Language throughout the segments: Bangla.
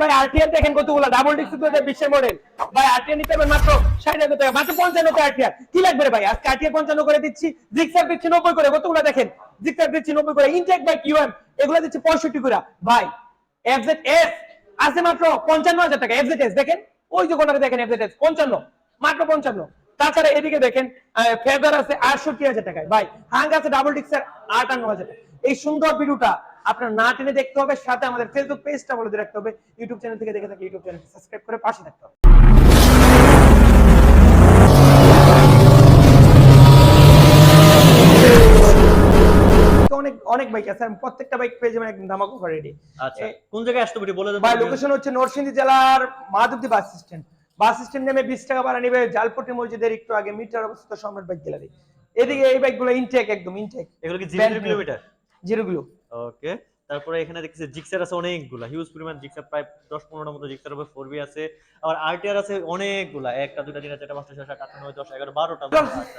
ভাই আরটিআর দেখেন কতগুলো ডাবল ডিস্ক বিশ্বের মডেল ভাই আরটিআর নিতে পারবেন মাত্র ষাট হাজার টাকা, মাত্র পঞ্চান্ন আরটিআর কি লাগবে ভাই? আজকে আরটিআর পঞ্চান্ন করে দিচ্ছি জিক্সার দিচ্ছি নব্বই করে, কতগুলো দেখেন? জিক্সার দিচ্ছি নব্বই করে ইনটেক বাই কিউএম এগুলো দিচ্ছি পঁয়ষট্টি করে। ভাই এফজেড এস আছে মাত্র পঞ্চান্ন হাজার টাকা এফজেড এস দেখেন? ওই যে কোনটা দেখেন এফজেড এস পঞ্চান্ন, মাত্র পঞ্চান্ন। তাছাড়া এদিকে দেখেন ফেদার আছে আটষট্টি হাজার টাকায়। ভাই হাঙ্গ আছে ডাবল ডিক্সার আটান্ন হাজার টাকা। এই সুন্দর ভিডিওটা আপনার না টেনে দেখতে হবে সাথে আমাদের ফেসবুক পেজটা বলে রাখতে হবে। ইউটিউব চ্যানেল থেকে দেখে থাকি ইউটিউব চ্যানেল সাবস্ক্রাইব করে পাশে থাকতে হবে। অনেক অনেক বাইক আছে। প্রত্যেকটা বাইক পেয়ে যাবেন একদম ধামাকা করে রেডি আচ্ছা কোন জায়গায় আসতে পারি বলে দেবো ভাই লোকেশন হচ্ছে নরসিংদী জেলার Madhabdi bus stand bus stand নেমে বিশ টাকা ভাড়া নিবে জালপট্টি মসজিদের একটু আগে মিটার অবস্থিত সম্রাট বাইক গ্যালারি এদিকে এই বাইকগুলো ইনটেক একদম ইনটেক এগুলো কি জিরো। কিলোমিটার? জিরোগুলো ওকে তারপরে এখানে দেখতেছি জিক্সার আছে অনেকগুলা হিউজ পরিমাণ জিক্সার প্রায় দশ পনেরোটা মতো জিক্সার হবে ফোর আছে। আবার আরটিআর আছে অনেকগুলা একটা দুটা তিনটা চারটা পাঁচটা ছয় সাত আট নয় দশ এগারো বারোটা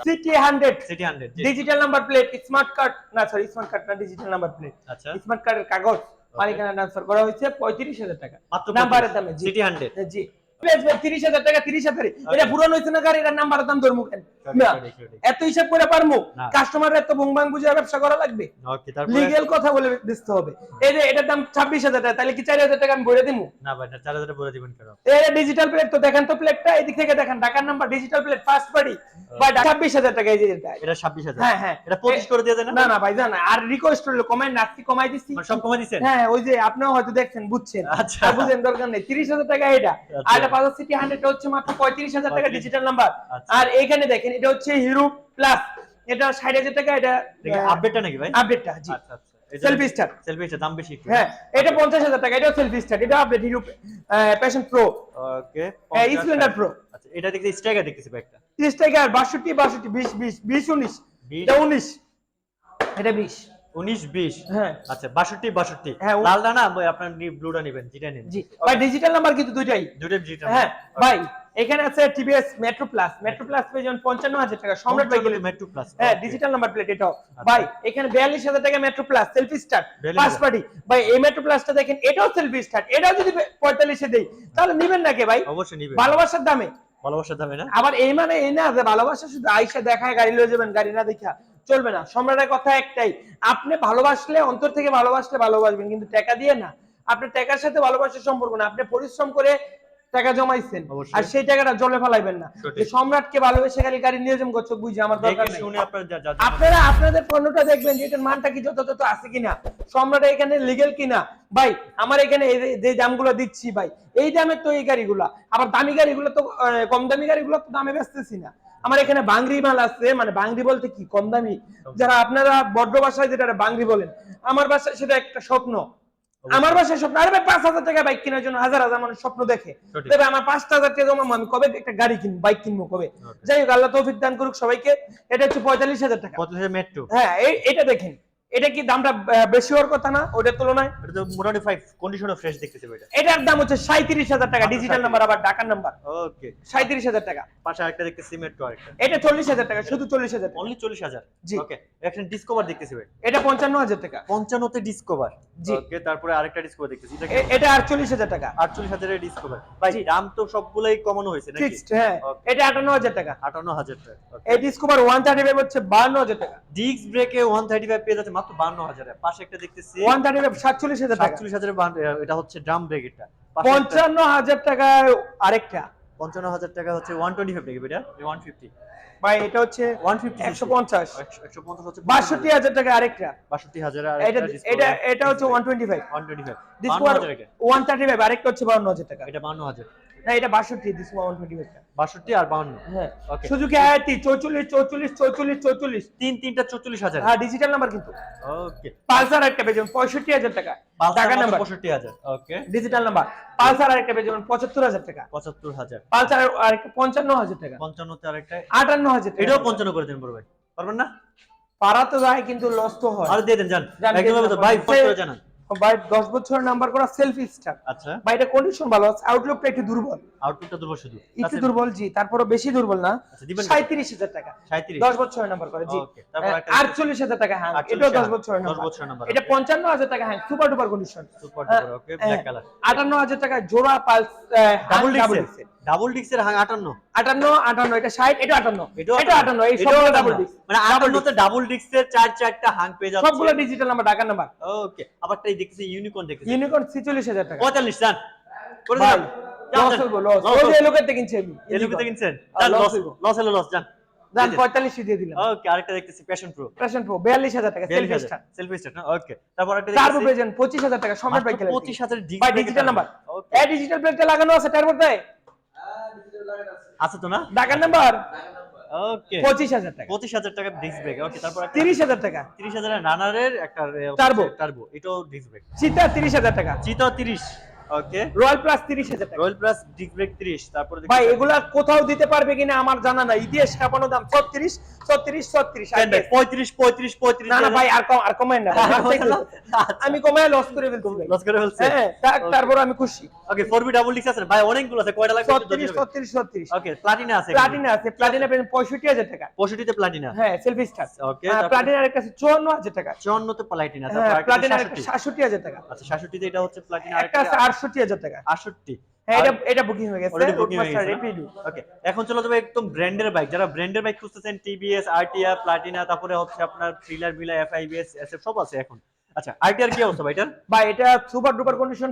CT hundred CT hundred digital number plate smart card না সরি স্মার্ট কার্ড না ডিজিটাল নাম্বার প্লেট আচ্ছা। স্মার্ট কার্ডের কাগজ মালিকানা ট্রান্সফার করা হয়েছে পঁয়ত্রিশ হাজার টাকা। মাত্র নাম্বারের দামে সিটি হান্ড্রেড জি। তিরিশ হাজার টাকা তিরিশ হাজার এটা পুরানো হয়েছে না গাড়ি? এটার নাম্বারের দাম ধরবো কেন? না। এত হিসাব করে পারব কাস্টমার এত বুংবাং বুঝে ব্যবসা করা লাগবে। লিগেল কথা বলে দিতে হবে। এই যে এটার দাম ছাব্বিশ হাজার টাকা তাহলে কি চার হাজার টাকা আমি বলে দিব না ভাই চার হাজার বলে দিবেন কেন? এটা ডিজিটাল প্লেট তো দেখেন তো প্লেটটা এদিক থেকে দেখেন ঢাকার number digital plate first party বা ছাব্বিশ হাজার টাকা এই যে এটা। এটা ছাব্বিশ হাজার? হ্যাঁ হ্যাঁ। এটা পঁচিশ করে দিয়ে না? না ভাই জানা আর রিকোয়েস্ট হলো কমাই দিচ্ছি মানে সব দিচ্ছেন হ্যাঁ ওই যে আপনিও হয়তো দেখছেন বুঝছেন। আচ্ছা। বুঝেন দরকার নেই তিরিশ হাজার টাকা এটা আচ্ছা। আর পাঁচ সিটি হান্ড্রেড হচ্ছে মাত্র পঁয়ত্রিশ হাজার টাকা ডিজিটাল নাম্বার আচ্ছা। আর এখানে দেখেন এটা হচ্ছে হিরো প্লাস এটা ষাট হাজার টাকা এটা আপডেটটা নাকি ভাই? আপডেটটা জি। আচ্ছা আচ্ছা। সেলফি স্টার সেলফি স্টার দাম বেশি হ্যাঁ এটা পঞ্চাশ হাজার টাকা এটাও সেলফি স্টার এটা update Hero Passion Pro okay Splendor Pro আচ্ছা এটা দেখতে স্ট্রাইকার দেখতেছি বাইকটা তিরিশ টাকা বাষট্টি বাষট্টি বিশ বিশ বিশ উনিশ এটা উনিশ। এটা বিশ। উনিশ বিশ? হ্যাঁ। আচ্ছা বাষট্টি বাষট্টি। হ্যাঁ, ও- লালটা না আপনার ব্লুটা নেবেন যেটা নেন জি। ভাই ডিজিটাল নাম্বার কিন্তু দুইটাই। দুটো যেটা হ্যাঁ ভাই এখানে আছে TVS Metro Plus Metro Plus পেয়ে যাবেন পঞ্চান্ন হাজার টাকা। সম্রাট বাইক মেট্রো প্লাস হ্যাঁ ডিজিটাল নাম্বার প্লেট এটাও। ভাই এখানে বিয়াল্লিশ হাজার টাকা Metro Plus selfie start 42,000 first party ভাই এই মেট্রো প্লাসটা দেখেন এটাও সেলফি স্টার্ট এটাও যদি পঁয়তাল্লিশে দেই তাহলে নিবেন না কে ভাই? অবশ্যই ভালোবাসার দামে। ভালোবাসার দামে না? আবার এই মানে এই না যে ভালোবাসা শুধু আইসা দেখায় গাড়ি লয়ে যাবেন গাড়ি না দেখা চলবে না। সম্রাটের কথা একটাই আপনি ভালোবাসলে অন্তর থেকে ভালোবাসলে ভালোবাসবেন কিন্তু টাকা দিয়ে না। আপনার টাকার সাথে ভালোবাসার সম্পর্ক না আপনি পরিশ্রম করে টাকা জমাইছেন আর সেই টাকাটা জলে ফেলাইবেন না। সম্রাটকে ভালোবেসে খালি গাড়ি নিয়োজন করছ বুঝে আমার দরকার আপনার আপনাদের পণ্যটা দেখবেন যে এটার মানটা কি যথাযথ আছে কিনা। সম্রাট এখানে লিগেল কিনা? ভাই আমার এখানে যে- যে দামগুলো দিচ্ছি ভাই এই দামের তো এই গাড়িগুলা। আবার দামি গাড়িগুলো তো কম দামি গাড়িগুলো তো দামে বেচতেছি না। আমার এখানে বাংরি মাল আছে মানে বাংরি বলতে কি? কম দামি। যারা আপনারা বড্র ভাষায় যেটা বাংরি বলেন আমার বাসায় সেটা একটা স্বপ্ন। আমার বাসায় স্বপ্ন। আরে ভাই পাঁচ হাজার টাকা বাইক কেনার জন্য হাজার হাজার মানুষ স্বপ্ন দেখে। তবে আমার পাঁচটা হাজার টাকা জমা আমি কবে একটা গাড়ি কিনবো বাইক কিনবো কবে? যাই হোক আল্লাহ তৌফিক দান করুক সবাইকে। এটা হচ্ছে পঁয়তাল্লিশ হাজার টাকা। মেট্রো হ্যাঁ এটা দেখেন। এটা কি দামটা বেশি হওয়ার কথা না? ওটার তুলনায়? এটা তো মোটামুটি ফাইভ কন্ডিশনও ফ্রেশ দেখতেছি এটা এটার দাম হচ্ছে সাঁত্রিশ হাজার টাকা ডিজিটাল নাম্বার আবার ঢাকার নাম্বার ওকে সাঁত্রিশ হাজার টাকা। পাশে আরেকটা দেখতেছি মেট্রো আরেকটা এটা চল্লিশ হাজার টাকা শুধু চল্লিশ হাজার টাকা। অনলি চল্লিশ হাজার? জি। ওকে একটা ডিসকভার দেখতেছি ভাই এটা পঞ্চান্ন হাজার টাকা। পঞ্চান্নতে ডিসকভার জি। ওকে তারপরে আরেকটা ডিসকভার দেখতেছি। এটা এ- এটা আটচল্লিশ হাজার টাকা। আটচল্লিশ হাজারের ডিসকভার ভাই দাম তো সবগুলাই কমানো হয়েছে নাকি? ফিক্সড হ্যাঁ। এটা আটান্ন হাজার টাকা। আটান্ন হাজার টাকা। এই ডিসকভার ওয়ান থার্টি ফাইভ হচ্ছে বান্ন হাজার টাকা। ডিস্ক ব্রেকে ওয়ান থার্টি ফাইভ পেয়ে যাচ্ছে মাত্র 52000 পাশে একটা দেখতেছি 47000 টাকা। 47000 এটা হচ্ছে ড্রাম ব্রেক এটা। 55000 টাকায় আরেকটা। 55000 টাকা হচ্ছে 125 নাকি এটা 150 ভাই এটা হচ্ছে 150 150 150 হচ্ছে 62000 টাকা আরেকটা। 62000 আর এটা এটা এটা হচ্ছে 125 125 দিস 135 আরেকটা হচ্ছে 52000 টাকা। এটা 52000 এটা 62 দিস আর 52 হ্যাঁ। ওকে আয়াতি 44 44 44 44 তিন তিনটা 44000 হ্যাঁ ডিজিটাল নাম্বার কিন্তু। ওকে পালসার একটা পেয়ে যাবেন 65000 টাকা। টাকা number 65000 okay digital number Pulsar আরেকটা পেয়ে যাবেন 75000 টাকা। 75000 পালসার আরেকটা 55000 টাকা। আরেকটা। এটাও 55 করে দেন ভাই। পারবেন না? পারা তো যায় কিন্তু লস তো হয়। আর দিয়ে দেন জান একদম ভাই 75 জানান। ভাই দশ বছরের নাম্বার করা সেলফি স্টার আচ্ছা। ভাই এটা কন্ডিশন ভালো আছে। আউটলুকটা একটু দুর্বল। আউটপুটটা দুর্বল শুধু। একটু দুর্বল জি। তারপরে বেশি দুর্বল না। আচ্ছা, দিবেন কত? সাঁত্রিশ হাজার টাকা। 37 দশ বছরের নাম্বার করে জি। তারপর একটা আটচল্লিশ হাজার টাকা হ্যাঁ 48 এটাও দশ হাজার, বছরের 10 নাম্বার বছরের number, এটা okay. পঞ্চান্ন হাজার টাকা হ্যাঁ super duper condition super duper okay black colour আটান্ন হাজার টাকা জোড়া পালস ডাবল ডিক্সের ডাবল ডিক্সের হাং 58 আটান্ন। আটান্ন এটা ষাট এটা আটান্ন। এটাও এটা আটান্ন। এই এটাও সবগুলো ডাবল 58 ডিক্স মানে 58 তে ডাবল ডিক্সের চার চারটা হাং পেয়ে যাচ্ছে। সবগুলো ডিজিটাল নাম্বার ঢাকার নাম্বার ওকে আবার তাই দেখতেছি ইউনিকর্ন দেখতেছি। ইউনিকর্ন ছিচল্লিশ হাজার টাকা। 45 জান করে ভাই, দিলাম। লস হইবো, লস। ওই এলোকেতে কিনছি আমি। কিনছেন। লস লস হলো লস জান দাম পঁয়তাল্লিশ দিয়ে দিলাম। ওকে আরেকটা দেখতেছি প্যাশন প্রো প্রেসেন্ট প্রো বিয়াল্লিশ হাজার টাকা selfie star selfie star okay তারপর একটা টার্বো প্রেজেন্ট পঁচিশ হাজার টাকা সম্রাট বাইক মাত্র 25000 ডিজিটাল নাম্বার এই ডিজিটাল প্লেটটা লাগানো আছে টার্বোর দেয় আছে তো না? ঢাকার নাম্বার? ওকে পঁচিশ হাজার টাকা। 25000 টাকা ডিস্ক ব্রেক ওকে তারপর একটা তিরিশ হাজার টাকা। 30000 এর রানারের একটা টার্বো টার্বো এটাও ডিস্ক ব্রেক চিতা তিরিশ হাজার টাকা। চিতা 30 ওকে রয়্যাল প্লাস তিরিশ হাজার টাকা। রয়্যাল প্লাস ব্রেক 30 তারপরে ভাই এগুলা কোথাও দিতে পারবে কিনা আমার জানা নাই। ইতিহাস কাঁপানো দাম ছত্রিশ ছত্রিশ ছত্রিশ পঁয়ত্রিশ পঁয়ত্রিশ পঁয়ত্রিশ না না ভাই আর কম আর কমায় না। আমি কমায় লস করে ফেলছি লস করে ফেলছে। হ্যাঁ তারপর আমি খুশি। Okay four B double disk আছে। ভাই অনেকগুলো আছে। কয়টা লাগবে ছত্রিশ ছত্রিশ ছত্রিশ। ওকে প্লাটিনা আছে প্লাটিনা আছে প্লাটিনা পেন পঁয়ষট্টি হাজার টাকা। 65 তে প্লাটিনা হ্যাঁ সেলফি স্টার তারপর- প্লাটিনার আছে চুয়ান্ন হাজার টাকা। 54 তে প্লাটিনা হ্যাঁ একটা প্লাটিনার 66 টাকা। আচ্ছা 66 তে এটা হচ্ছে প্লাটিনা একটা আছে আটষট্টি হাজার টাকা। 68 হ্যাঁ এটা এটা বুকিং গেছে। ওকে এখন চলে যাবে একদম ব্র্যান্ডের বাইক যারা ব্র্যান্ডের বাইক খুঁজতেছেন টিভিএস আরটিআর প্লাটিনা তারপরে হচ্ছে আপনার থ্রিলার মিলা এফআইবিএস এসএফ সব আছে এখন। আচ্ছা আরটিআর কি অবস্থা ভাই এটার ভাই এটা সুপার ডুপার কন্ডিশন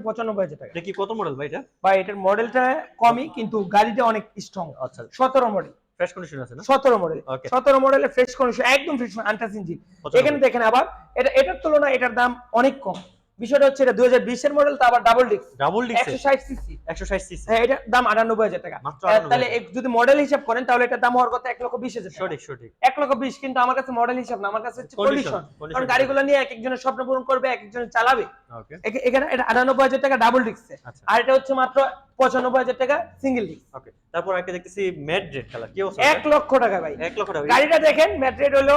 টাকা। এটা কি কত মডেল ভাই এটা ভাই এটার মডেলটা কমই কিন্তু গাড়িটা অনেক স্ট্রং আচ্ছা। সতেরো মডেল ফ্রেশ কন্ডিশন আছে না? সতেরো মডেল. সতেরো ফ্রেশ কন্ডিশন একদম ফ্রেশ আনটাস ইঞ্জিন এখানে দেখেন আবার এটা এটার তুলনায় এটার দাম অনেক কম। বিষয়টা হচ্ছে এটা দুই হাজার বিশের মডেল তা আবার ডাবল ডিস্ক ডাবল ডিস্ক একশো ষাট সিসি 160 সিসি হ্যাঁ এটার দাম আটানব্বই হাজার টাকা। মাত্র 98,000 তাহলে যদি মডেল হিসাব করেন তাহলে এটার দাম হওয়ার কথা এক লক্ষ বিশ হাজার টাকা। সঠিক সঠিক। এক লক্ষ বিশ কিন্তু আমার কাছে মডেল হিসাব না আমার কাছে হচ্ছে কন্ডিশন কারণ গাড়িগুলো নিয়ে এক একজনের স্বপ্ন পূরণ করবে এক একজনের চালাবে ওকে এখানে এটা আটানব্বই হাজার টাকা ডাবল ডিস্ক আচ্ছা। আর এটা হচ্ছে মাত্র পঁচানব্বই হাজার টাকা সিঙ্গেল ডিস্ক ওকে তারপর একটা দেখতেছি ম্যাট রেড কালার। কি অবস্থা? এক লক্ষ টাকা ভাই। 1 লক্ষ টাকা। গাড়িটা দেখেন ম্যাট্রেড হলো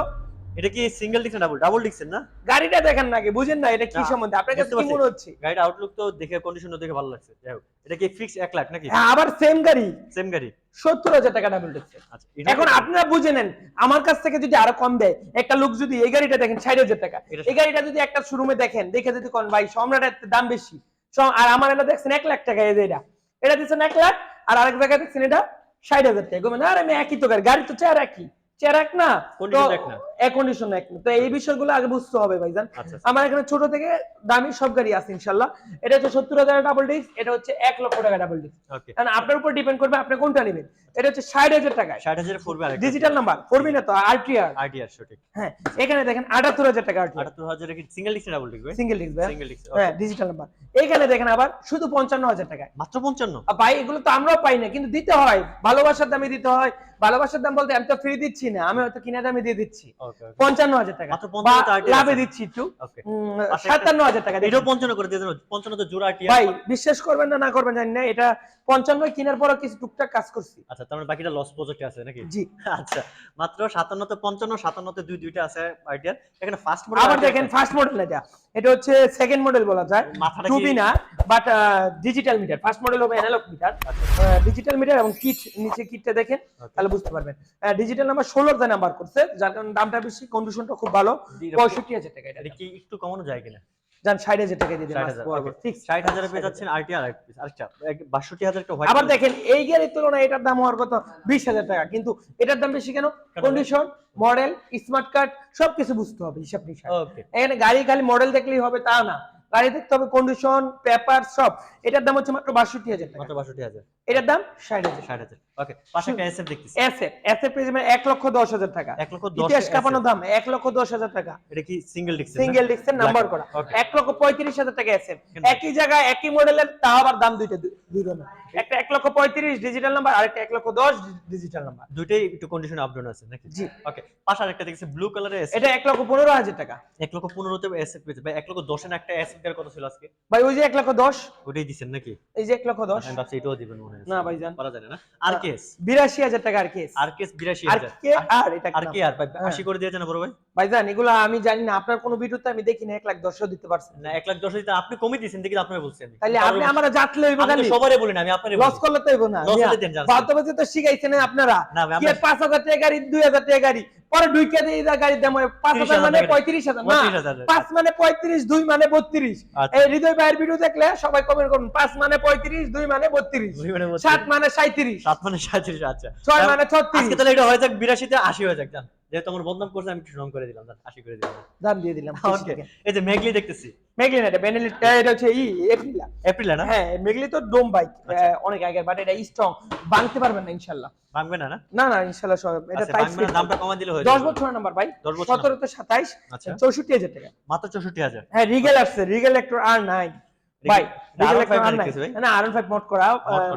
এটা কি সিঙ্গেল ডিস্ক না ডাবল ডাবল ডিস্কের না? গাড়িটা দেখেন নাকি বুঝেন না এটা কি সম্বন্ধে। আপনার কাছে কি মনে হচ্ছে? গাড়ির আউটলুক তো দেখে কন্ডিশন দেখে ভালো লাগছে। যাই হোক এটা কি ফিক্স 1 লাখ নাকি? হ্যাঁ, আবার সেম গাড়ি। সেম গাড়ি। সত্তর হাজার টাকা ডাবল ডিস্ক আচ্ছা এখন আপনারা বুঝে নেন আমার কাছ থেকে যদি আরও কম দেয় একটা লোক যদি এই গাড়িটা দেখেন ষাট হাজার টাকা। এটা- এই গাড়িটা যদি একটা শোরুমে দেখেন দেখে যদি কোন ভাই সম্রাটের দাম বেশি। আর আমার এটা দেখছেন এক লাখ টাকা এই যে এটা। এটা দিচ্ছেন এক লাখ আর আরেক জায়গায় দেখছেন এটা ষাট হাজার টাকা। বলবেন, আরে আমি একই তো গাড়ি গাড়ি তো চেয়ার একই। চেয়ার এক না। Condition এক না। কন্ডিশন এক তো এই বিষয়গুলো আগে বুঝতে হবে ভাইজান। আচ্ছা আমার এখানে ছোট থেকে দামি সব গাড়ি আছে ইনশাল্লাহ এটা হচ্ছে সত্তর হাজার ডাবল ডিস্ক এটা হচ্ছে এক লক্ষ টাকা ডাবল ডিস্ক কারণ আপনার উপর ডিপেন্ড করবে আপনি কোনটা নেবেন। এটা হচ্ছে ষাট হাজার 60000 পড়বে আরেকটা ডিজিটাল নাম্বার করবি না তো আরটিআর আরটিআর সঠিক। হ্যাঁ এখানে দেখেন আটাত্তর হাজার টাকা 78000 কি single disc double disc single disc single disc হ্যাঁ ডিজিটাল নাম্বার এখানে দেখেন আবার শুধু পঞ্চান্ন হাজার টাকায়। মাত্র 55 আর ভাই এগুলো তো আমরাও পাই না কিন্তু দিতে হয়। ভালোবাসার দামে দিতে হয়। ভালোবাসার দাম বলতে আমি তো ফ্রি দিচ্ছি না আমি হয়তো কিনা দামে দিয়ে দিচ্ছি। পঞ্চান্ন হাজার টাকা। মাত্র 55 বা তো RTR লাভে দিচ্ছি একটু। সাতান্ন হাজার টাকা এটাও পঞ্চান্ন করে দিয়ে পঞ্চান্ন তো জোড়া ভাই বিশ্বাস করবেন না না করবেন জানি না। এটা পঞ্চান্ন কেনার পরও কিছু টুকটাক কাজ করছি। আচ্ছা তার মানে বাকিটা লস প্রজেক্টে আছে নাকি? জি। আচ্ছা মাত্র 57 তে 55 57 তে দুই দুইটা আছে আইডিয়া এখানে ফার্স্ট মডেল আবার দেখেন ফার্স্ট মডেল এটা এটা হচ্ছে সেকেন্ড মডেল বলা যায়। মাথাটা টু কি বি না but digital meter first model হবে অ্যানালগ মিটার ডিজিটাল মিটার এবং কিট নিচে কিটটা দেখেন তাহলে বুঝতে পারবেন। ডিজিটাল নাম্বার ষোলোর দায় নাম্বার করছে যার কারণে দামটা বেশি কন্ডিশনটা খুব ভালো। পঁয়ষট্টি হাজার টাকা এটা। এটা কি একটু কমানো যায় কিনা? যান ষাট হাজার টাকা দিয়ে দিন 60,000 ফিক্স 60000 এ পেয়ে যাচ্ছেন 62000 একটা হোয়াইট আবার দেখেন এই গাড়ির তুলনায় এটার দাম হওয়ার কথা বিশ হাজার টাকা কিন্তু এটার দাম বেশি কেন? কেন? কন্ডিশন মডেল স্মার্ট কার্ড সবকিছু বুঝতে হবে হিসাব ওকে এখানে গাড়ি খালি মডেল দেখলেই হবে তা না। গাড়ি দেখতে হবে কন্ডিশন পেপার সব। এটার দাম হচ্ছে মাত্র বাষট্টি হাজার মাত্র 62000 এটার দাম ষাট হাজার 60000 ওকে পাশে একটা এসএফ দেখতেছি এসএফ এসএফ এক লক্ষ দশ হাজার টাকা 1 লক্ষ 10 ইতিহাস কাঁপানো দাম এক লক্ষ দশ হাজার টাকা এটা কি সিঙ্গেল ডিস্ক সিঙ্গেল ডিস্কের নাম্বার করা এক লক্ষ পঁয়ত্রিশ হাজার টাকা এসএফ একই জায়গায় একই মডেলের তা আবার দাম দুইটা দুই একটা এক লক্ষ পঁয়ত্রিশ ডিজিটাল নাম্বার আর একটা এক লক্ষ দশ ডিজিটাল নাম্বার দুইটাই একটু কন্ডিশন আপডাউন আছে নাকি জি ওকে পাশে আরেকটা দেখছি ব্লু কালারের এটা এক লক্ষ পনেরো হাজার টাকা এক লক্ষ পনেরোতে এসএফ পেয়েছে ভাই এক লক্ষ দশে একটা এসএফ কত ছিল আজকে ভাই ওই যে এক লক্ষ দশ ওটাই দিচ্ছেন নাকি এই যে এক লক্ষ দশ এটাও দিবেন মনে হয় না ভাইজান। পারা যায় না। আর কেস বিরাশি হাজার টাকা আর কেস আর কেস বিরাশি আর কে আর এটা আর কি আর? ভাই হ্যাঁ। আশি করে দিয়েছে না বড় ভাই? ভাইজান এগুলো আমি জানি না। আপনার কোনো ভিডিওতে আমি দেখি না এক লাখ দশও দিতে পারছেন না। এক লাখ দশ হাজার আপনি কমে দিয়েছেন দেখি আপনার বলছি আমি। তাহলে আপনি আমার জাতলে হইব খালি তো সবারই বলি না আমি আপনারই লস করলে তো হইব না। হলে দেন, জানছি। বাস্তবে তো শিখাইছেন আপনারা। কি আমরা পাঁচ হাজার টাকা গাড়ি দুই হাজার টাকা গাড়ি পরে ঢুকে দিয়ে গাড়ি গাড়ির দাম পাঁচ হাজার মানে পঁয়ত্রিশ হাজার না পাঁচ মানে পঁয়ত্রিশ দুই মানে বত্রিশ। আচ্ছা। এই হৃদয় ভাইয়ের ভিডিও দেখলে সবাই কমেন্ট করুন পাঁচ মানে পঁয়ত্রিশ দুই মানে বত্রিশ মানে। সাত মানে সাঁত্রিশ সাত মানে সাঁত্রিশ আচ্ছা। ছয় মানে ছত্রিশ। তাহলে এটা হয়ে যাক বিরাশিতে আশি হয়ে যাক যেহেতু আমার বদনাম করছে আমি একটু সুনাম করে দিলাম আশি করে দিলাম। দাম দিয়ে দিলাম ওকে এই যে মেঘলি দেখতেছি। মেঘলি না এটা বেনেলি এটা হচ্ছে ই এপ্রিলা এপ্রিলে না? হ্যাঁ মেঘলি তো ডোম বাইক আচ্ছা। অনেক আগের বাট এটা স্ট্রং ভাঙতে পারবেন না ইনশাল্লাহ। ভাঙবে না না? না না ইনশাল্লাহ সব এটা আচ্ছা টাইপ ভাঙবে দামটা কমা দিলে হয়ে দশ যাবে বছরের নাম্বার ভাই। 10 বছর সতেরো তো সাতাইশ আচ্ছা। চৌষট্টি হাজার টাকা। মাত্র চৌষট্টি হাজার। হ্যাঁ রিগেল আসছে রিগেল একটু আর নাই ভাই রিগেল R15 একটু আর নাই না আর ফাইভ মোট করা?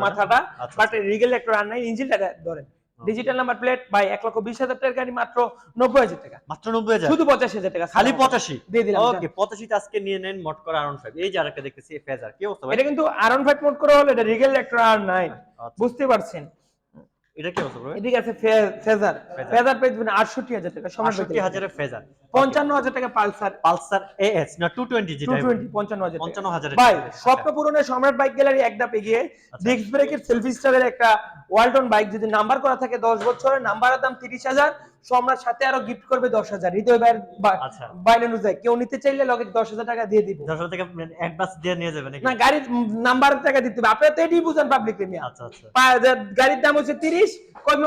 মাথাটা আচ্ছা, বাট রিগেল একটু আর নাই ইঞ্জিনটা ধরেন। ডিজিটাল নাম্বার প্লেট ভাই এক লক্ষ বিশ হাজার টাকার গাড়ি মাত্র নব্বই হাজার টাকা। মাত্র নব্বই হাজার? শুধু পঁচাশি হাজার টাকা খালি পঁচাশি? দিয়ে দিলাম ওকে পঁচাশি আজকে নিয়ে নেন মোট করে আরন ফাইভ এই যে আরেকটা দেখতেছি হাজার কি অবস্থা এটা কিন্তু আরন ফাইভ মোট করে হলো এটা রিগেল একটা আর নাই বুঝতে পারছেন? এটা কি অবস্থা ভাই এদিকে আছে ফেজার। ফেজার। ফেজার পেয়ে যাবেন টাকা সমান ফেজার। পালসার। পালসার এএস না যেটা ভাই। স্বপ্ন সম্রাট বাইক গ্যালারি এক ধাপ এগিয়ে আচ্ছা। ডিস্ক ব্রেকের সেলফি স্টারের একটা ওয়ালটন বাইক যদি নাম্বার করা থাকে দশ বছরের নাম্বারের দাম তিরিশ হাজার সম্রাট সাথে আরও গিফট করবে দশ হাজার। হৃদয় ভাইয়ের আচ্ছা। বাইরে অনুযায়ী। কেউ নিতে চাইলে লগে দশ হাজার টাকা দিয়ে দিব। দশ হাজার টাকা অ্যাডভান্স দিয়ে নিয়ে যাবে নাকি? না গাড়ির নাম্বারের টাকা দিতে হবে। আপনারা তো এটাই বুঝেন পাবলিক প্রিমিয়াম আচ্ছা আচ্ছা। গাড়ির দাম হচ্ছে তিরিশ।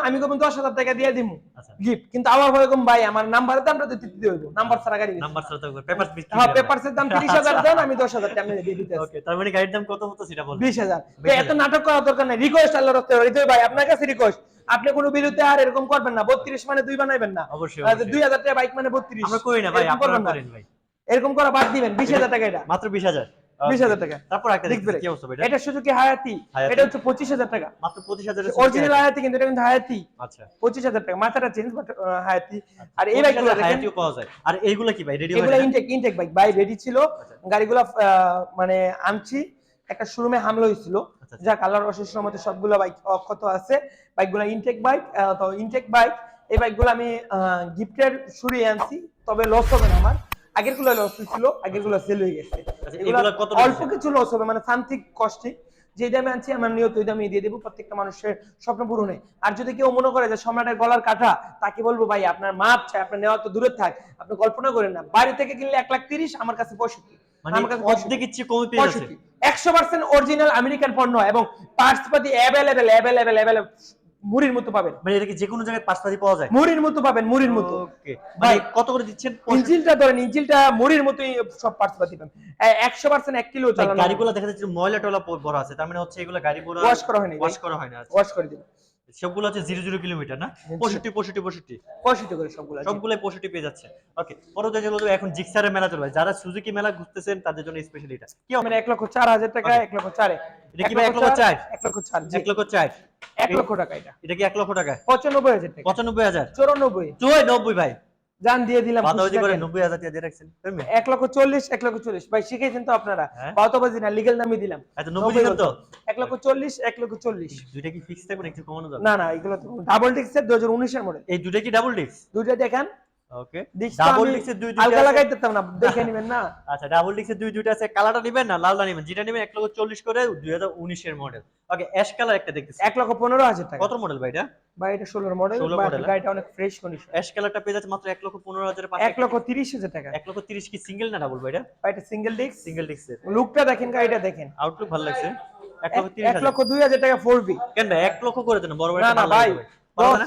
আমি কখন দশ হাজার টাকা দিয়ে দিব আচ্ছা। গিফট কিন্তু আমার ভয় কম ভাই আমার নাম্বারের দামটা তো দিতে হইব। নাম্বার ছাড়া গাড়ি নাম্বার ছাড়া তো পেপারস বিক্রি হ্যাঁ পেপারসের দাম তিরিশ হাজার দেন আমি দশ হাজার টাকা দিয়ে দিতে ওকে তার মানে গাড়ির দাম কত হতো সেটা বলুন। বিশ হাজার। এত নাটক করার দরকার নাই। রিকোয়েস্ট আল্লাহ রাস্তে হৃদয় ভাই আপনার কাছে রিকোয়েস্ট আপনি কোনো বিরুদ্ধে আর এরকম করবেন না। বত্রিশ মানে দুই বানাইবেন না। অবশ্যই দুই হাজার টাকা বাইক মানে বত্রিশ। আমরা করি না ভাই এরকম আপনারা করবেন না। করেন ভাই। এরকম করা বাদ দিবেন বিশ হাজার টাকা এটা। মাত্র বিশ হাজার। বিশ হাজার টাকা। তারপর একটা ডিস্ক দেখতেছি, ব্রেক কি অবস্থা এটা? এটা সুজুকি হায়াতি হায়াতি? এটা হচ্ছে পঁচিশ হাজার টাকা। মাত্র পঁচিশ হাজারের অরিজিনাল হায়াতি কিন্তু এটা কিন্তু হায়াতি আচ্ছা। পঁচিশ হাজার টাকা। মাথাটা চেঞ্জ বাট হায়াতি আর এই বাইকগুলো হায়াতিও পাওয়া যায়। আর এইগুলো কি ভাই? রেডি এগুলো ইনটেক ইনটেক বাইক বাই রেডি ছিল। আচ্ছা। গাড়িগুলো মানে আনছি। একটা শোরুমে হামলা হয়েছিল। আচ্ছা, আচ্ছা। যা কালার অশেষ মধ্যে সবগুলো বাইক অক্ষত আছে। বাইকগুলো ইনটেক বাইক তো ইনটেক বাইক এই বাইকগুলো আমি গিফটের সরিয়ে আনছি তবে লস হবে না আমার। আগেরগুলো লস হয়েছিল আগেরগুলো সেল হয়ে গেছে। আচ্ছা, অল্প কিছু লস হবে মানে সামথিং কস্টিং যে দামে আনছি আমার নিয়ত ওই দামে দিয়ে দেবো প্রত্যেকটা মানুষের স্বপ্ন পূরণে। আর যদি কেউ মনে করে যে সম্রাটের গলার কাটা তাকে বলব ভাই আপনার মাপ চাই আপনার নেওয়া তো দূরে থাক আপনি কল্পনা করেন না। বাড়ি থেকে কিনলে এক লাখ তিরিশ আমার কাছে পঁয়ষট্টি। মানে আমার কাছে অর্ধেক একশো পার্সেন্ট অরিজিনাল আমেরিকান পণ্য এবং পার্টসপাতি অ্যাভেলেবেল অ্যাভেলেবেল অ্যাভেলেবেল মুড়ির মতো পাবেন। মানে এটা কি যে কোনো জায়গায় পাওয়া যায়? মুড়ির মতো পাবেন মুড়ির মতো। ওকে মানে কত করে দিচ্ছেন? ইঞ্জিলটা ধরেন ইঞ্জিলটা মুড়ির মতোই সব পার্টস পাবেন। একশো পার্সেন্ট এক কিলো ভাই, চালানো গাড়িগুলো দেখা যাচ্ছে ময়লা টলা ভরা বড় আছে তার মানে হচ্ছে এগুলো গাড়িগুলো ওয়াশ করা হয়নি ওয়াশ করা হয় না আচ্ছা। ওয়াশ করে দিন সবগুলো হচ্ছে জিরো জিরো কিলোমিটার না? পঁয়ষট্টি পঁয়ষট্টি পঁয়ষট্টি। পঁয়ষট্টি করে সবগুলো। সবগুলোই পঁয়ষট্টি পেয়ে যাচ্ছে ওকে পরবর্তী হলো এখন জিক্সারের মেলা চলবে। যারা সুজুকি মেলা ঘুরতেছেন তাদের জন্য স্পেশাল এটা। কি মানে এক লক্ষ চার হাজার টাকা এক লক্ষ চারে। এটা কি এক লক্ষ চার? এক লক্ষ চার এক লক্ষ চার। এক লক্ষ টাকা এটা। এটা কি এক লক্ষ টাকা? পঁচানব্বই হাজার টাকা। পঁচানব্বই হাজার। চৌরানব্বই। চুয়াই নব্বই ভাই। জান দিয়ে দিলাম দিয়ে রাখছেন। এক লক্ষ চল্লিশ এক লক্ষ চল্লিশ। ভাই শিখেছেন তো আপনারা। হ্যাঁ। বাউতাবাজি না লিগেল নামে দিলাম। আচ্ছা তো? এক লক্ষ চল্লিশ এক লক্ষ চল্লিশ। দুইটা কি ফিক্স থাকবে না একটু কমানো যাবে? না না এগুলো তো ডাবল ডিস্কের দু হাজার উনিশের মডেল। এই দুইটা কি ডাবল ডিস্ক দুইটা দেখান। ওকে ডাবল ডিস্কের দুই আলগা লাগাই দিতাম না দেখে নিবেন না। আচ্ছা ডাবল ডিস্কের দুই দুইটা আছে কালারটা নেবেন না লালটা নেবেন? যেটা নেবেন এক লক্ষ চল্লিশ করে দুই হাজার উনিশের মডেল ওকে অ্যাশ কালার একটা দেখতেছি। এক লক্ষ পনেরো হাজার টাকা। কত মডেল ভাই এটা? ভাই এটা ষোলোর মডেল 16 model, হ্যাঁ? গাড়িটা অনেক ফ্রেশ কন্ডিশন অ্যাশ কালারটা পেয়ে যাচ্ছে মাত্র এক লক্ষ পনেরো হাজার এক লক্ষ তিরিশ হাজার টাকা। এক লক্ষ তিরিশ কি সিঙ্গেল না ডাবল ভাই এটা? ভাই এটা সিঙ্গেল ডিস্ক সিঙ্গেল ডিস্কের লুকটা দেখেন গাড়িটা দেখেন। আউটলুক ভালো লাগছে। এক লক্ষ দুই হাজার টাকা ফোর বি কেন এক লক্ষ করে দেন বড় না ভাই না?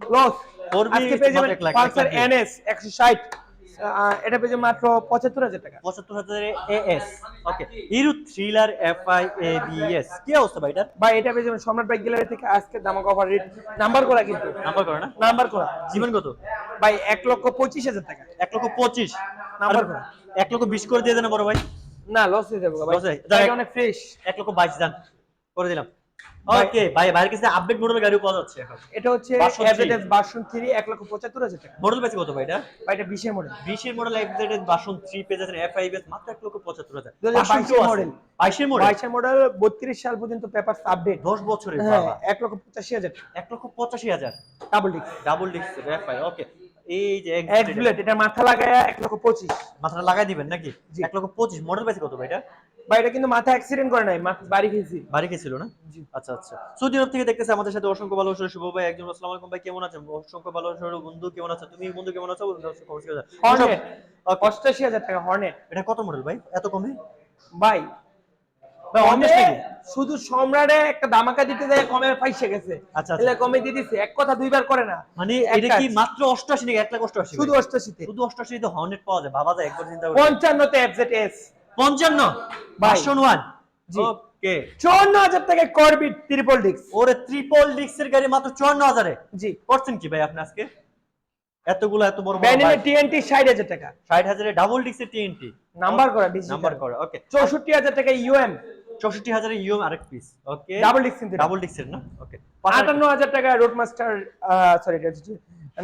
লস 4B আজকে পেয়ে যাবেন পালসার এনএস এটা পেয়ে যাবেন মাত্র পঁচাত্তর হাজার টাকা। পঁচাত্তর হাজার as. Okay Hero Thriller F I A B S কি অবস্থা ভাই এটার ভাই এটা পেয়ে যাবেন সম্রাট বাইক গ্যালারি থেকে আজকে দামা কভার রেট নাম্বার করা কিন্তু। নাম্বার করে না? নাম্বার করা। জীবন কত? ভাই এক লক্ষ পঁচিশ হাজার টাকা। এক লক্ষ পঁচিশ। নাম্বার করা। এক লক্ষ বিশ করে দিয়ে দেন বড় ভাই। না লস হয়ে যাবে ভাই। অনেক ফ্রেশ এক লক্ষ বাইশ দেন করে দিলাম। ওকে ভাই ভাইয়ের কাছে আপডেট মডেল গাড়িও পাওয়া যাচ্ছে এখন। এটা হচ্ছে এফজেডএস ভার্সন 3 এক লক্ষ পঁচাত্তর হাজার টাকা। মডেল পেয়েছে কত ভাই এটা? ভাই এটা বিশের মডেল বিশের মডেল এক্সেড বাসন থ্রি পেয়ে যাচ্ছেন এফ আই বেস মাত্র এক লক্ষ পঁচাত্তর হাজার। 2022 মডেল। বাইশের মডেল বাইশের মডেল বত্রিশ সাল পর্যন্ত পেপারস আপডেট দশ বছরের হ্যাঁ বাবা। এক লক্ষ পঁচাশি হাজার টাকা। এক লক্ষ পঁচাশি হাজার। Double disc double disc F I okay এই যে বুলেট এটা মাথা লাগায় এক লক্ষ পঁচিশ। মাথাটা লাগাই দিবেন নাকি? এক লক্ষ পঁচিশ মডেল পেয়েছে কত ভাই এটা? ভাই এটা কিন্তু মাথা অ্যাক্সিডেন্ট করে নাই বাড়ি খেয়েছি। বাড়ি ছিল না। আচ্ছা আচ্ছা। সৌদি আরব থেকে দেখতেছে আমাদের সাথে অসংখ্য ভালোবাসার শুভ ভাই। একজন আসসালামু আলাইকুম ভাই কেমন আছেন? অসংখ্য ভালোবাসার বন্ধু কেমন আছো তুমি বন্ধু কেমন আছো? অষ্টাশি হাজার টাকা হর্নেট। এটা কত মডেল ভাই? এত কমে? ভাই শুধু সম্রাটে একটা দামাকা দিতে যায় কমে পাইসে গেছে। আচ্ছা, আচ্ছা। এলে কমে দিয়ে দিছে। এক কথা দুইবার করে না। মানে এটা কি। মাত্র অষ্টআশি নাকি এক লাখ অষ্টআশি শুধু ভাই? অষ্টাশিতে। শুধু অষ্টআশিতে হর্নেট পাওয়া যায় বাবা যায় একবার চিন্তা করে পঞ্চান্নতে এফজেড এস পঞ্চান্ন? ভাই। ভার্সন ওয়ান জি। ওকে। চুয়ান্ন হাজার টাকায় করবিট ট্রিপল ডিস্ক ওরে ট্রিপল ডিক্সের গাড়ি মাত্র চুয়ান্ন হাজারে? জি। করছেন কি ভাই আপনি আজকে? এতগুলো এত বড় ব্যানিলের টিএনটি ষাট হাজার টাকা। ষাট হাজারে ডাবল ডিক্সের টিএনটি নাম্বার করা নাম্বার করা ওকে চৌষট্টি হাজার টাকা ইউএম চৌষট্টি হাজারে ইউএম আরেক পিস ওকে ডাবল কিন্তু ডাবল ডিক্সের না? ওকে আটান্ন হাজার টাকা রোড মাস্টার সরি এটা হচ্ছে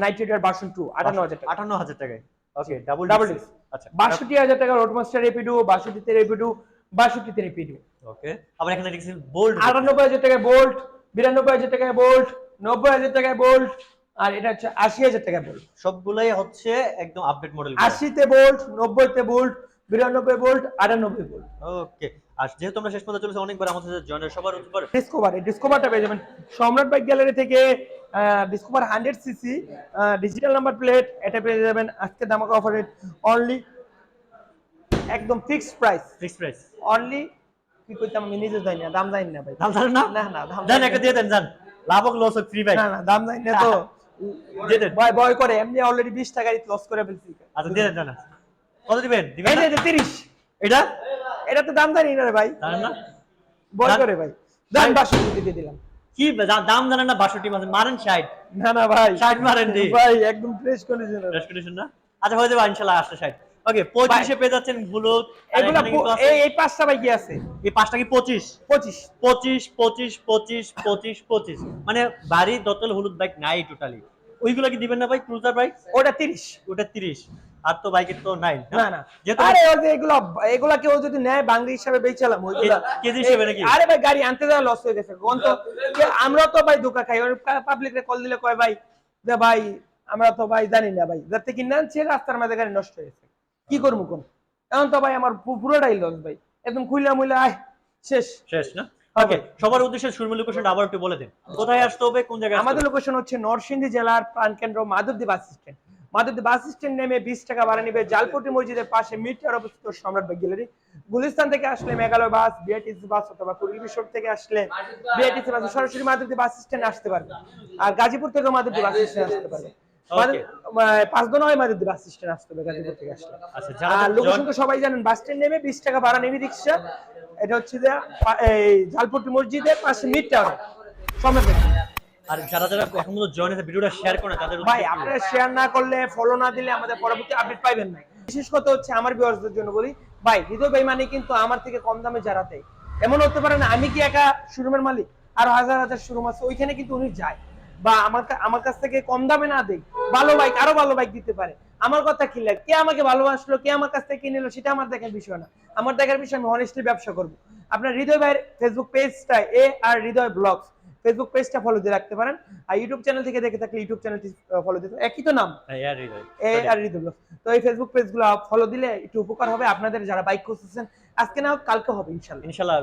নাইট রাইডার ভার্সন টু আটান্ন হাজার টাকা। আটান্ন হাজার টাকায়। ওকে ডাবল Double ডিক্স আচ্ছা। বাষট্টি হাজার টাকা রোড মাস্টার রেপিডু বাষট্টিতে রেপিডু বাষট্টিতে রেপিডু ওকে আবার এখানে দেখছি বোল্ড আটানব্বই হাজার টাকায় বোল্ট বিরানব্বই হাজার টাকায় বোল্ট নব্বই হাজার টাকায় বোল্ট আর এটা হচ্ছে আশি হাজার টাকায় বোল্ট সবগুলাই হচ্ছে একদম আপডেট মডেল আশিতে বোল্ট নব্বইতে বোল্ট বিরানব্বই বোল্ট আটানব্বই বোল্ট ওকে আর যেহেতু আমরা শেষ পর্যন্ত চলেছি অনেকবার আমাদের সাথে জয়েনের সবার উপর ডিসকভার এই ডিসকভারটা পেয়ে যাবেন। সম্রাট বাইক গ্যালারি থেকে Discover hundred CC digital number plate এটা পেয়ে যাবেন আজকে দামাকা অফার অনলি একদম fixed price fix price only কি কইতাম আমি নিজে জানি না দাম জানি না ভাই। দাম জানেন না? না না দাম জানি একটা দিয়ে দেন জান লাভ হোক লস হোক ফ্রি ভাই না না দাম জানি না তো। দিয়ে দেন। ভয় ভয় করে এমনি অলরেডি বিশ টাকা লস করে ফেলছি। আচ্ছা দিয়ে দেন জানা কত দিবেন? দিবেন এই না? যে, এই যে তিরিশ। এটা? এটা তো দাম জানি না রে ভাই। না? দাম- করে ভাই। দাম ভাই- বাষট্টি দিয়ে দিলাম। কি দাম জানেন না বাষট্টি মাসে মারেন ষাট। না না ভাই। ষাট মারেন দি ভাই একদম ফ্রেশ কন্ডিশন রেস্টুরেশন না? আচ্ছা হয়ে যাবে ইনশাল্লাহ আসতে ষাট। ওকে পঁচিশে পেয়ে যাচ্ছেন হলুদ এই এই পাঁচটা ভাই কি আছে? এই পাঁচটা কি পঁচিশ? পঁচিশ। পঁচিশ পঁচিশ পঁচিশ পঁচিশ পঁচিশ। মানে বাড়ি দতল হলুদ বাইক নাই টোটালি ওইগুলো কি দিবেন না ভাই ক্রুজার বাইক ওটা তিরিশ। ওটা তিরিশ। আর তো বাইকের তো নাই না না। আরে এগুলা এগুলা কেউ যদি নেয় বাংলা হিসাবে বেচালাম ওইগুলা কেজি হিসেবে নাকি? আরে ভাই গাড়ি আনতে যাওয়া লস হয়ে গেছে। কোন তো আমরা তো ভাই ধোকা খাই। কল দিলে কয় ভাই যে ভাই আমরা তো ভাই জানি না ভাই। যাতে কিনে আনছে রাস্তার মাঝে গাড়ি নষ্ট হয়ে গেছে। কি করব কোন? এখন তো ভাই আমার পুরোটাই লস ভাই। একদম খুইলা মুইলা আয় শেষ। শেষ না? ওকে সবার উদ্দেশ্যে সুরমি লোকেশন আবার একটু বলে দিন। কোথায় আসতে হবে কোন জায়গায় আমাদের লোকেশন হচ্ছে নরসিংদী জেলার প্রাণকেন্দ্র Madhabdi bus stand Madhabdi bus stand নেমে বিশ টাকা ভাড়া নিবে। জালপটি মসজিদের পাশে মিটার অবস্থিত সম্রাট বাগ গ্যালারি। গুলিস্তান থেকে আসলে মেঘালয় বাস বিআরটিসি বাস অথবা কুড়িল বিশোর থেকে আসলে বিআরটিসি বাস সরাসরি মাধবদী বাস স্ট্যান্ড আসতে পারবে। আর গাজীপুর থেকে মাধবদী বাস স্ট্যান্ড আসতে পারবে। হয় মাধবদী বাস স্ট্যান্ড আসতে আচ্ছা তো সবাই জানেন বাস স্ট্যান্ড নেমে বিশ টাকা ভাড়া নেবে রিক্সা। এটা হচ্ছে যে মসজিদের পাশে মিড টাওয়ার সম্রাট। আর যারা যারা এখন জয়েন ভিডিওটা শেয়ার করে তাদের ভাই আপনারা শেয়ার না করলে ফলো না দিলে আমাদের পরবর্তী আপডেট পাইবেন না। বিশেষ কথা হচ্ছে আমার ভিউয়ার্সদের জন্য বলি ভাই হৃদয় ভাই মানে কিন্তু আমার থেকে কম দামে যারা দেয়। এমন হতে পারে না আমি কি একা শোরুমের মালিক? আর হাজার হাজার শোরুম আছে ওইখানে কিন্তু উনি যায়। বা আমার আমার কাছ থেকে কম দামে না দেয় ভালো বাইক আরও ভালো বাইক দিতে পারে। আমার কথা কি লাগে কে আমাকে ভালোবাসলো কে আমার কাছ থেকে কিনে নিলো সেটা আমার দেখার বিষয় না। আমার দেখার বিষয় আমি অনেস্টলি ব্যবসা করব। আপনার হৃদয় ভাইয়ের ফেসবুক পেজটা এ আর হৃদয় ব্লগস ফেসবুক পেজটা ফলো দিয়ে রাখতে পারেন। আর ইউটিউব চ্যানেল থেকে দেখে থাকলে ইউটিউব চ্যানেলটি ফলো দিতে একই তো নাম? হ্যাঁ, তো এই ফেসবুক পেজগুলো ফলো দিলে একটু উপকার হবে। আপনাদের যারা বাইক খুঁজতেছেন আজকে না হোক কালকে হবে ইনশাল্লাহ। ইনশাল্লাহ।